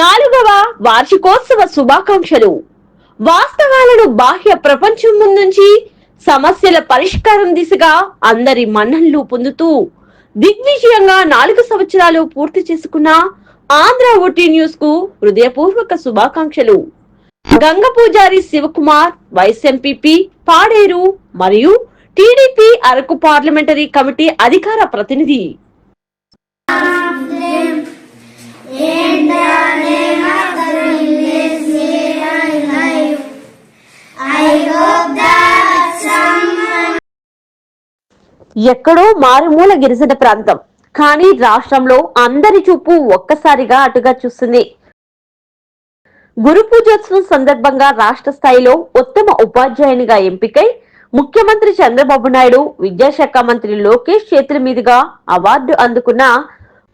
నాలుగవ వార్షికోత్సవ శుభాకాంక్షలు. వాస్తవాలను బాహ్య ప్రపంచం ముందుంచి సమస్యల పరిష్కారం దిశగా అందరి మన్ననలు పొందుతూ దిగ్విజయంగా నాలుగు సంవత్సరాలు పూర్తి చేసుకున్న ఆంధ్ర ఓటీ న్యూస్కు హృదయపూర్వక శుభాకాంక్షలు. గంగ పూజారి శివకుమార్ వైస్ఎంపీపీ పాడేరు మరియు టీడీపీ అరకు పార్లమెంటరీ కమిటీ అధికార ప్రతినిధి. ఎక్కడో మారుమూల గిరిజన ప్రాంతం. కానీ రాష్ట్రంలో అందరి చూపు ఒక్కసారిగా అటుగా చూస్తుంది. గురు పూజోత్సవం సందర్భంగా రాష్ట్ర స్థాయిలో ఉత్తమ ఉపాధ్యాయునిగా ఎంపికై ముఖ్యమంత్రి చంద్రబాబు నాయుడు విద్యాశాఖ మంత్రి లోకేష్ చేతుల మీదుగా అవార్డు అందుకున్న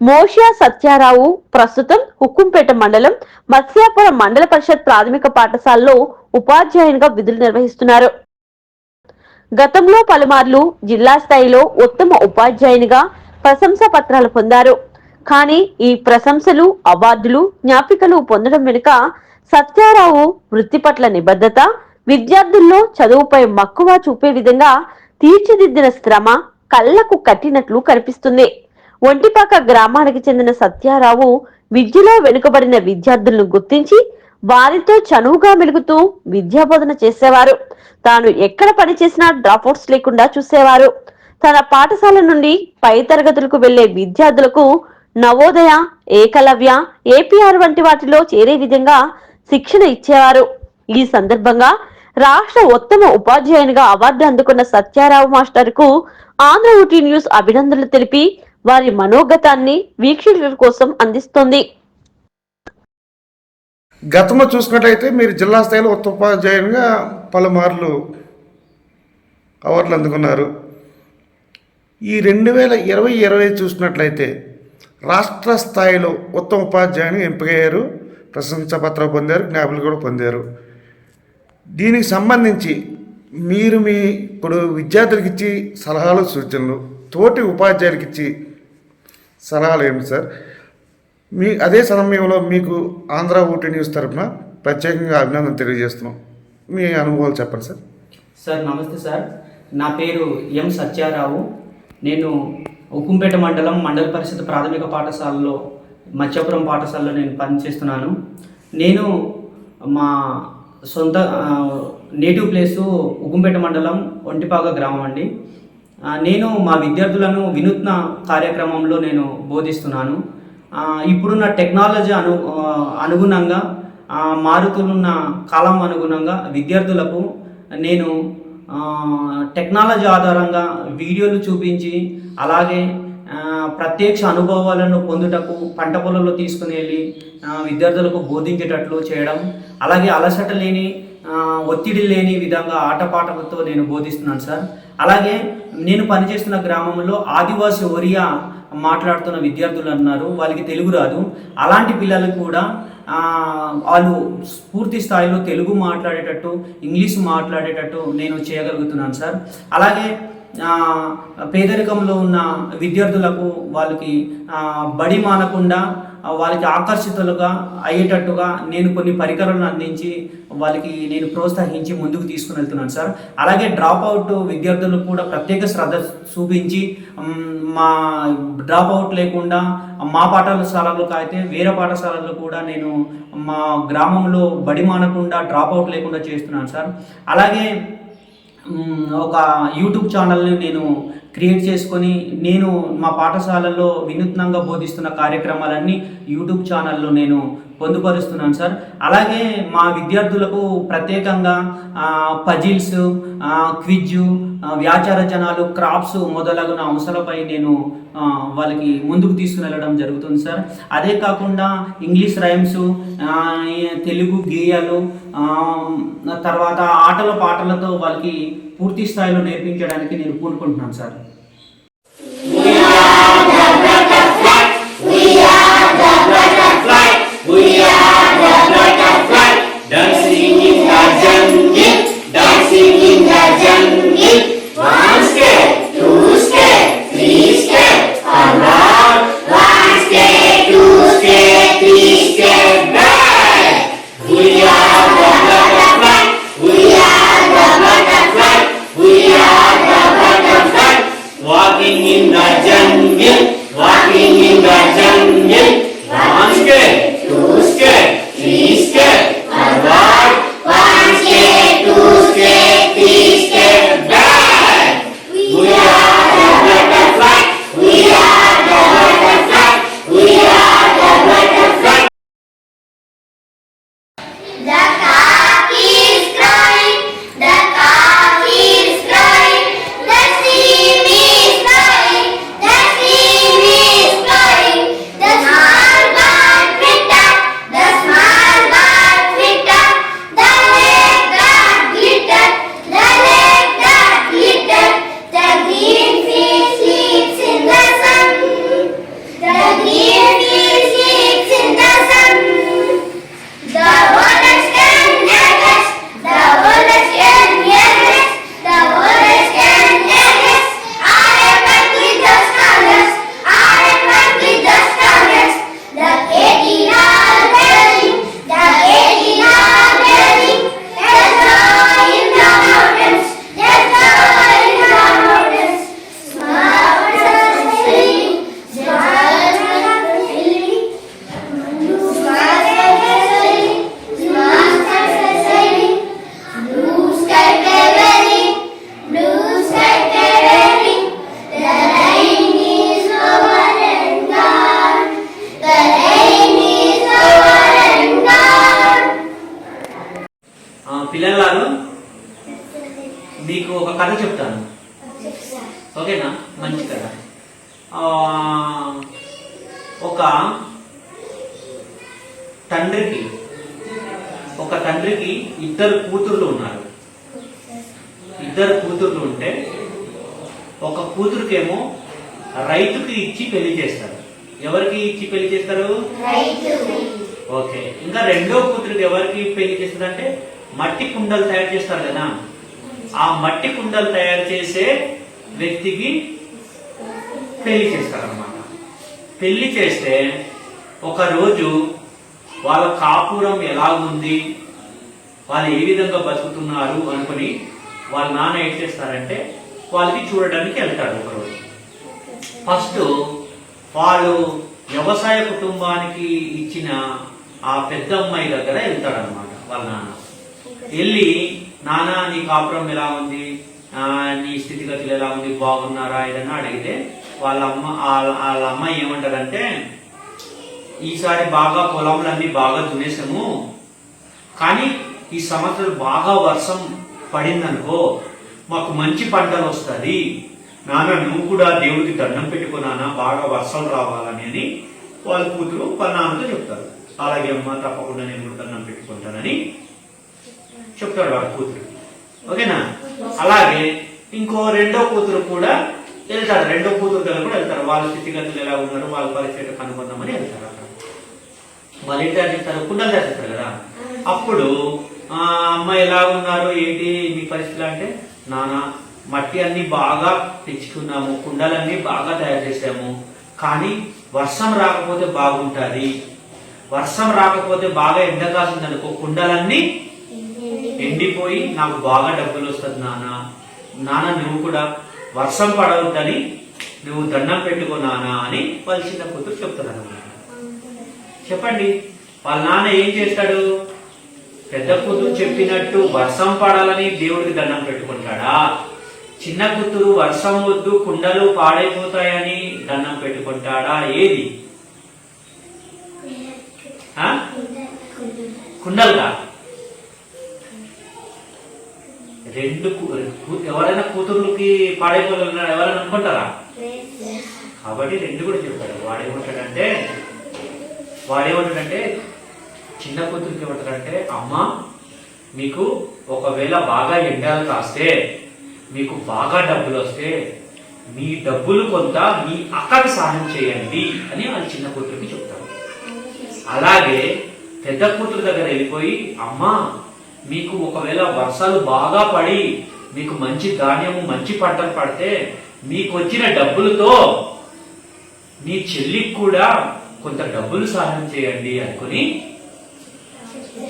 మోషియా సత్యారావు ప్రస్తుతం హుక్కుంపేట మండలం మత్స్యాపురం మండల పరిషత్ ప్రాథమిక పాఠశాలలో ఉపాధ్యాయునిగా విధులు నిర్వహిస్తున్నారు. గతంలో పలుమార్లు జిల్లా స్థాయిలో ఉత్తమ ఉపాధ్యాయునిగా ప్రశంసా పత్రాలు పొందారు. కానీ ఈ ప్రశంసలు అవార్డులు జ్ఞాపికలు పొందడం వెనుక సత్యారావు వృత్తి పట్ల నిబద్ధత విద్యార్థుల్లో చదువుపై మక్కువ చూపే విధంగా తీర్చిదిద్దిన శ్రమ కళ్ళకు కట్టినట్లు కనిపిస్తుంది. ఒంటిపాక గ్రామానికి చెందిన సత్యారావు విద్యలో వెనుకబడిన విద్యార్థులను గుర్తించి వారితో చనువుగా మెలుగుతూ విద్యాబోధన చేసేవారు. తాను ఎక్కడ పనిచేసినా డ్రాప్అవుట్స్ లేకుండా చూసేవారు. తన పాఠశాల నుండి పై తరగతులకు వెళ్ళే విద్యార్థులకు నవోదయ ఏకలవ్య ఏపీఆర్ వంటి వాటిలో చేరే విధంగా శిక్షణ ఇచ్చేవారు. ఈ సందర్భంగా రాష్ట్ర ఉత్తమ ఉపాధ్యాయునిగా అవార్డు అందుకున్న సత్యారావు మాస్టర్కు ఆంధ్ర ఊటీ న్యూస్ అభినందనలు తెలిపి వారి మనోగతాన్ని వీక్షకుల కోసం అందిస్తోంది. గతంలో చూసినట్లయితే మీరు జిల్లా స్థాయిలో ఉత్తమ ఉపాధ్యాయునిగా పలుమార్లు అవార్డులు అందుకున్నారు. ఈ రెండు వేల ఇరవై ఇరవై చూసినట్లయితే రాష్ట్ర స్థాయిలో ఉత్తమ ఉపాధ్యాయుని ఎంపికయ్యారు. ప్రశంసా పత్రం పొందారు జ్ఞాపకులు కూడా పొందారు. దీనికి సంబంధించి మీరు మీ ఇప్పుడు విద్యార్థులకు ఇచ్చి సలహాలు సూచనలు తోటి ఉపాధ్యాయులకు ఇచ్చి సలహాలు ఏమిటి సార్? మీ అదే సమయంలో మీకు ఆంధ్ర ఓటీ న్యూస్ తరఫున ప్రత్యేకంగా అభినందన తెలియజేస్తున్నాం. మీ అనుభవాలు చెప్పండి సార్. సార్ నమస్తే సార్. నా పేరు ఎం సత్యారావు. నేను ఉక్కుంపేట మండలం మండల పరిషత్ ప్రాథమిక పాఠశాలలో మత్స్యాపురం పాఠశాలలో నేను పనిచేస్తున్నాను. నేను మా సొంత నేటివ్ ప్లేసు ఉక్కుంపేట మండలం ఒంటిపాక గ్రామం అండి. నేను మా విద్యార్థులను వినూత్న కార్యక్రమంలో నేను బోధిస్తున్నాను. ఇప్పుడున్న టెక్నాలజీ అను అనుగుణంగా మారుతున్న కాలం అనుగుణంగా విద్యార్థులకు నేను టెక్నాలజీ ఆధారంగా వీడియోలు చూపించి అలాగే ప్రత్యక్ష అనుభవాలను పొందుటకు పంట పొలంలో తీసుకుని వెళ్ళి విద్యార్థులకు బోధించేటట్లు చేయడం అలాగే అలసట లేని ఒత్తిడి లేని విధంగా ఆటపాటలతో నేను బోధిస్తున్నాను సార్. అలాగే నేను పనిచేస్తున్న గ్రామంలో ఆదివాసి ఒరియా మాట్లాడుతున్న విద్యార్థులు అన్నారు. వాళ్ళకి తెలుగు రాదు. అలాంటి పిల్లలకు కూడా వాళ్ళు పూర్తి స్థాయిలో తెలుగు మాట్లాడేటట్టు ఇంగ్లీష్ మాట్లాడేటట్టు నేను చేయగలుగుతున్నాను సార్. అలాగే పేదరికంలో ఉన్న విద్యార్థులకు వాళ్ళకి బడి మానకుండా వాళ్ళకి ఆకర్షితులుగా అయ్యేటట్టుగా నేను కొన్ని పరికరాలను అందించి వాళ్ళకి నేను ప్రోత్సహించి ముందుకు తీసుకుని వెళ్తున్నాను సార్. అలాగే డ్రాప్ అవుట్ విద్యార్థులకు కూడా ప్రత్యేక శ్రద్ధ చూపించి మా డ్రాప్ అవుట్ లేకుండా మా పాఠశాలలో అయితే వేరే పాఠశాలల్లో కూడా నేను మా గ్రామంలో బడి మానకుండా డ్రాప్ అవుట్ లేకుండా చేస్తున్నాను సార్. అలాగే ఒక యూట్యూబ్ ఛానల్ని నేను క్రియేట్ చేసుకొని నేను మా పాఠశాలలో వినూత్నంగా బోధిస్తున్న కార్యక్రమాలన్నీ యూట్యూబ్ ఛానల్లో నేను పొందుపరుస్తున్నాను సార్. అలాగే మా విద్యార్థులకు ప్రత్యేకంగా పజిల్స్ క్విజ్ వ్యాచారచనాలు క్రాప్స్ మొదలగున అంశాలపై నేను వాళ్ళకి ముందుకు తీసుకుని వెళ్ళడం జరుగుతుంది సార్. అదే కాకుండా ఇంగ్లీష్ రైమ్స్ తెలుగు గేయాలు తర్వాత ఆటల పాటలతో వాళ్ళకి పూర్తి స్థాయిలో నేర్పించడానికి నేను పూనుకుంటున్నాను sir. Jungle, dancing in the jungle. One step, కథ చెప్తాను. ఓకేనా? మంచి కథ. ఒక తండ్రికి ఒక తండ్రికి ఇద్దరు కూతుర్లు ఉన్నారు. ఇద్దరు కూతుర్లు ఉంటే ఒక కూతురుకేమో రైతుకి ఇచ్చి పెళ్ళి చేస్తారు. ఎవరికి ఇచ్చి పెళ్ళి చేస్తారు? ఓకే. ఇంకా రెండో కూతురికి ఎవరికి పెళ్ళి చేస్తారంటే మట్టి కుండలు తయారు చేస్తారు కదా. ఆ మట్టి కుండలు తయారు చేసే వ్యక్తికి పెళ్ళి చేస్తారనమాట పెళ్ళి చేస్తే ఒకరోజు వాళ్ళ కాపురం ఎలాగుంది? వాళ్ళు ఏ విధంగా బతుకుతున్నారు అనుకుని వాళ్ళ నాన్న ఏం చేస్తారంటే వాళ్ళకి చూడడానికి వెళ్తాడు ఒకరోజు ఫస్ట్ వాళ్ళు వ్యవసాయ కుటుంబానికి ఇచ్చిన ఆ పెద్ద అమ్మాయి దగ్గర వెళ్తాడనమాట వాళ్ళ నాన్న. వెళ్ళి నానా నీ కాపురం ఎలా ఉంది? ఆ, నీ స్థితిగతులు ఎలా ఉంది? బాగున్నారా? ఏదన్నా అడిగితే వాళ్ళ అమ్మ వాళ్ళ వాళ్ళ ఏమంటారంటే ఈసారి బాగా పొలంలన్నీ బాగా దున్నేసాము. కానీ ఈ సంవత్సరం బాగా వర్షం పడిందనుకో మాకు మంచి పంటలు వస్తుంది నాన్న నువ్వు కూడా దేవుడికి దండం పెట్టుకున్నానా బాగా వర్షం రావాలని అని వాళ్ళ కూతురు వాళ్ళ నాన్నతో చెప్తారు. అలాగే అమ్మ తప్పకుండా నేను కూడా దండం పెట్టుకుంటానని చెప్తాడు వాడు కూతురు. ఓకేనా? అలాగే ఇంకో రెండో కూతురు కూడా వెళ్తారు. రెండో కూతురు దగ్గర కూడా వెళ్తారు. వాళ్ళ స్థితిగతులు ఎలా ఉన్నారు వాళ్ళ పరిస్థితి కనుగొందామని వెళ్తారు అక్కడ. వాళ్ళు ఇంటర్ చెప్తారు కుండలు చేస్తారు కదా? అప్పుడు ఆ అమ్మ ఎలా ఉన్నారు? ఏంటి? మీ పరిస్థితులు అంటే నాన్న మట్టి అన్ని బాగా తెచ్చుకున్నాము. కుండలన్నీ బాగా తయారు చేసాము కానీ వర్షం రాకపోతే బాగుంటుంది. వర్షం రాకపోతే బాగా ఎండ కాసింది అనుకో కుండలన్నీ ఎండిపోయి నాకు బాగా డబ్బులు వస్తుంది నాన్న. నాన్న నువ్వు కూడా వర్షం పడవద్దని నువ్వు దండం పెట్టుకో నాన్న అని వాళ్ళ చిన్న కూతురు చెప్తారు అన్నమాట. చెప్పండి వాళ్ళ నాన్న ఏం చేస్తాడు? పెద్ద కూతురు చెప్పినట్టు వర్షం పడాలని దేవుడికి దండం పెట్టుకుంటాడా? చిన్న కూతురు వర్షం వద్దు కుండలు పాడైపోతాయని దండం పెట్టుకుంటాడా? ఏది? కుండలుగా? రెండు కూ- ఎవరైనా కూతుర్లకి పాడైపోవాలన్నా ఎవరైనా అనుకుంటారా? కాబట్టి రెండు కూడా చెప్పాడు వాడేమంటాడంటే వాడేమంటాడంటే చిన్న కూతురికి ఏమంటాడంటే అమ్మ మీకు ఒకవేళ బాగా ఎండాలు కాస్తే మీకు బాగా డబ్బులు వస్తే మీ డబ్బులు కొంత మీ అక్కకి సహాయం చేయండి అని వాళ్ళ చిన్న కూతురికి చెప్తారు అలాగే పెద్ద కూతురు దగ్గర వెళ్ళిపోయి అమ్మ మీకు ఒకవేళ వర్షాలు బాగా పడి మీకు మంచి ధాన్యము మంచి పంటలు పడితే మీకు వచ్చిన డబ్బులతో మీ చెల్లికి కూడా కొంత డబ్బులు సహాయం చేయండి అనుకుని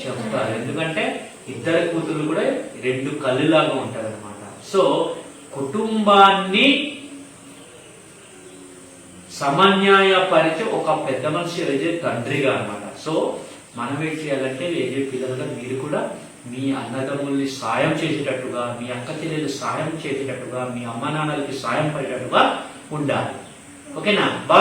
చెప్తారు ఎందుకంటే ఇద్దరు కూతురు కూడా రెండు కళ్ళులాగా ఉంటారు అనమాట సో కుటుంబాన్ని సమన్యాయపరిచే ఒక పెద్ద మనిషి ఏజే తండ్రిగా అనమాట సో మనం ఏం చేయాలంటే ఏజే పిల్లలుగా మీరు కూడా మీ అన్నదమ్ముల్ని సాయం చేసేటట్టుగా మీ అక్క చెల్లెలు సాయం చేసేటట్టుగా మీ అమ్మ నాన్నలకి సాయం పడేటట్టుగా ఉండాలి. ఓకేనా? బాగా